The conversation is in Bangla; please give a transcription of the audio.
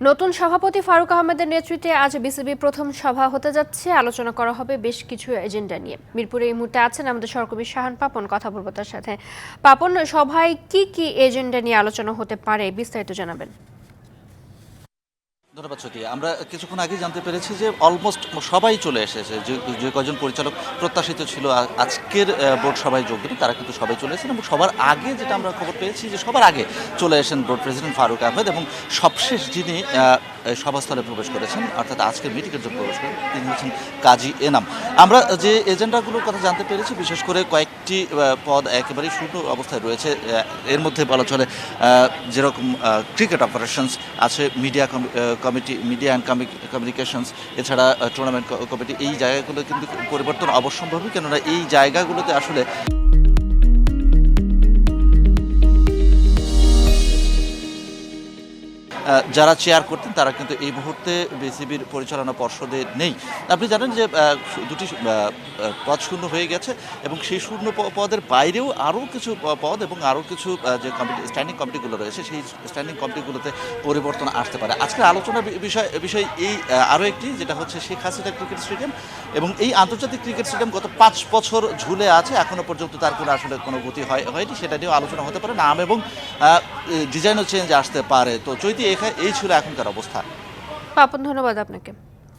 নতুন সভাপতি ফারুক আহমেদের নেতৃত্বে আজ বিসিবি প্রথম সভা হতে যাচ্ছে। আলোচনা করা হবে বেশ কিছু এজেন্ডা নিয়ে। মিরপুরে এই মুহূর্তে আছেন আমাদের সরকবি শাহান পাপন। কথা বলব তার সাথে। পাপন, সভায় কি কি এজেন্ডা নিয়ে আলোচনা হতে পারে বিস্তারিত জানাবেন। ধন্যবাদ সতী আমরা কিছুক্ষণ আগে জানতে পেরেছি যে অলমোস্ট সবাই চলে এসেছে। যে কজন পরিচালক প্রত্যাশিত ছিল আজকের বোর্ড সভায় যোগ দিন তারা কিন্তু সবাই চলে এসেছেন এবং সবার আগে যেটা আমরা খবর পেয়েছি যে সবার আগে চলে এসেছেন বোর্ড প্রেসিডেন্ট ফারুক আহমেদ এবং সবশেষ যিনি সভাস্থলে প্রবেশ করেছেন, অর্থাৎ আজকের মিটিংয়ের জন্য প্রবেশ করেন, তিনি হচ্ছেন কাজী এনাম। আমরা যে এজেন্ডাগুলোর কথা জানতে পেরেছি, বিশেষ করে কয়েকটি পদ একেবারেই শূন্য অবস্থায় রয়েছে এর মধ্যে বলা চলে যেরকম ক্রিকেট অপারেশনস আছে media committee media and communications এছাড়া টুর্নামেন্ট কমিটি এই জায়গাগুলো কিন্তু পরিবর্তন অবশ্যম্ভাবী, কেননা এই জায়গাগুলোতে আসলে যারা চেয়ার করতেন, তারা কিন্তু এই মুহূর্তে বিসিবির পরিচালনা পর্ষদে নেই। আপনি জানেন যে দুটি পদ শূন্য হয়ে গেছে এবং সেই শূন্য পদের বাইরেও আরও কিছু পদ এবং আরও কিছু যে কমিটি স্ট্যান্ডিং কমিটিগুলো রয়েছে, সেই স্ট্যান্ডিং কমিটিগুলোতে পরিবর্তন আসতে পারে। আজকের আলোচনার বি- বিষয় বিষয় এই আরও একটি, যেটা হচ্ছে শেখ হাসিনা ক্রিকেট স্টেডিয়াম এবং এই আন্তর্জাতিক ক্রিকেট স্টেডিয়াম গত পাঁচ বছর ঝুলে আছে এখনও পর্যন্ত তার কোনো আসলে কোনো গতি হয়, হয়নি, সেটা নিয়েও আলোচনা হতে পারে। নাম এবং ডিজাইনও চেঞ্জ আসতে পারে। তো চৈতি এখা- এই ছিল এখনকার অবস্থা। পাপন ধন্যবাদ আপনাকে।